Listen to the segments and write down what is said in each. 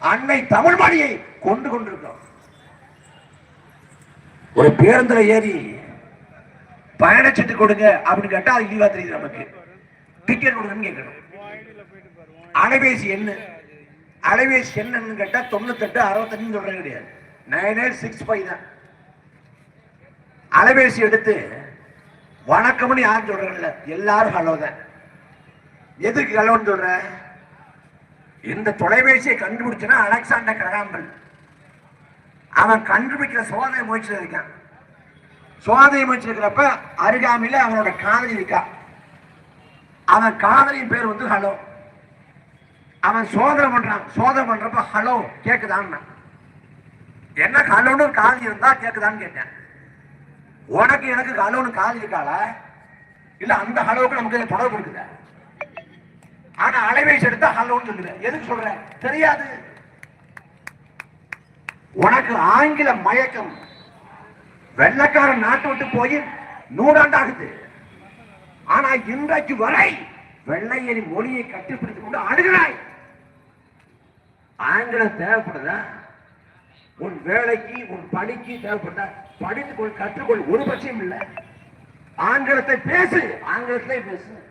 அன்னை தமிழ் மொழியை கொண்டு கொண்டிருக்கிறோம். ஒரு பேருந்துல ஏறி பயணச்சீட்டு கொடுங்க அப்படின்னு கேட்டா அது இழிவா தெரியுது நமக்கு. டிக்கெட் கொடுங்கன்னு கேட்கணும். அலைபேசி என்ன? அலைபேசி என்னன்னு கேட்டா தொண்ணூத்தெட்டு அறுபத்தஞ்சு சொல்றது கிடையாது. நைன் எயிட் சிக்ஸ் ஃபைவ் தான். அலைபேசி எடுத்து வணக்கம்னு யாரும் சொல்றாங்கல்ல எல்லாரும் ஹலோ தான். எதுக்கு ஹலோன்னு சொல்ற? இந்த தொலைபேசியை கண்டுபிடிச்சனா அலெக்சாண்டர் கிரகாம்பல் அவன் கண்டுபிடிக்கிற சோதனை முயற்சியில் இருக்கான். சோதனை முயற்சி இருக்கிறப்ப அருகாமையில அவனோட காதலி இருக்கா. அவன் காதலியின் பேர் வந்து ஹலோ. அவன் சோதனை பண்றான். சோதனை பண்றப்ப ஹலோ கேக்குதான்னா என்ன ஹலோன்னு ஒரு காதலி இருந்தா கேக்குதான்னு கேட்டேன். உனக்கு எனக்கு ஹலோன்னு காதலி இருக்காளா? இல்ல அந்த ஹலோவுக்கு நமக்கு தொடர்பு இருக்குதா? ஆனா அலைபேசி எடுத்தா ஹலோன்னு சொல்லுற எதுக்கு சொல்றேன்? தெரியாது. உனக்கு ஆங்கில மயக்கம். வெள்ளக்காரன் நாட்டு விட்டு போய் நூறாண்டாகுது. ஆனா இன்றைக்கு வரை வெள்ளையரின் மொழியை கட்டுப்பிடித்துக் கொண்டு அணுகிறாய். ஆங்கிலம் தேவைப்படுதா? உன் வேலைக்கு உன் பணிக்கு தேவைப்படுதா? படித்துக்கொள் கற்றுக்கொள் ஒரு பட்சம் இல்லை. ஆங்கிலத்தை பேசு ஆங்கிலத்திலே பேசு.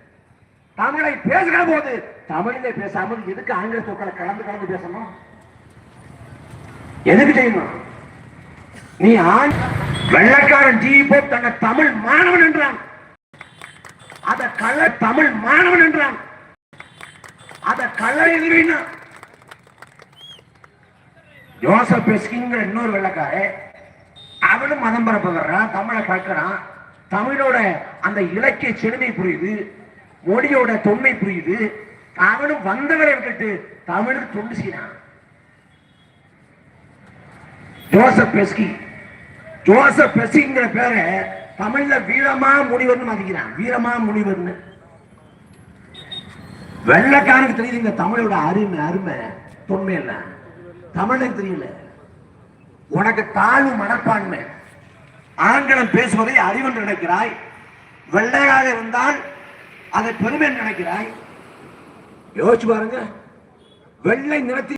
தமிழை பேசுகிற போது தமிழிலே பேசாமல் எதுக்கு ஆங்கில சொற்களை கலந்து கலந்து பேசணும்? எதுக்கு செய்யணும்? நீ ஆண் வெள்ளக்காரன் ஜி போப் தன்னை தமிழ் மாணவன் என்றான். அத கள்ள தமிழ் மாணவன் என்றான். அத கள்ள எதிரினா? ஜோசப் பெஸ்கிங்கிற இன்னொரு வெள்ளக்கார அவனும் மதம் பரப்ப வர்றான் தமிழை கற்கிறான். தமிழோட அந்த இலக்கிய செழுமை புரியுது. மொழியோட தொன்மை புரியுது. அவனும் வந்தவரை விட்டுட்டு தமிழுக்கு தொண்டு செய்யறான் ஜோசப் பெஸ்கி. ஜோசப் பெஸ்கிங்கிற பேரை தமிழ்ல வீரமா முனிவர்னு மதிக்கிறான் வீரமா முனிவர்னு. வெள்ளக்காரனுக்கு தெரியுது இந்த தமிழோட அருமை அருமை தொன்மை இல்ல தமிழுக்கு தெரியல. உனக்கு தாழ்வு மனப்பான்மை. ஆங்கிலம் பேசுவதை அறிவன் நினைக்கிறாய். வெள்ளையாக இருந்தால் அதை பெருமை நினைக்கிறாய்? யோசிச்சு பாருங்க. வெள்ளை நிறத்தில்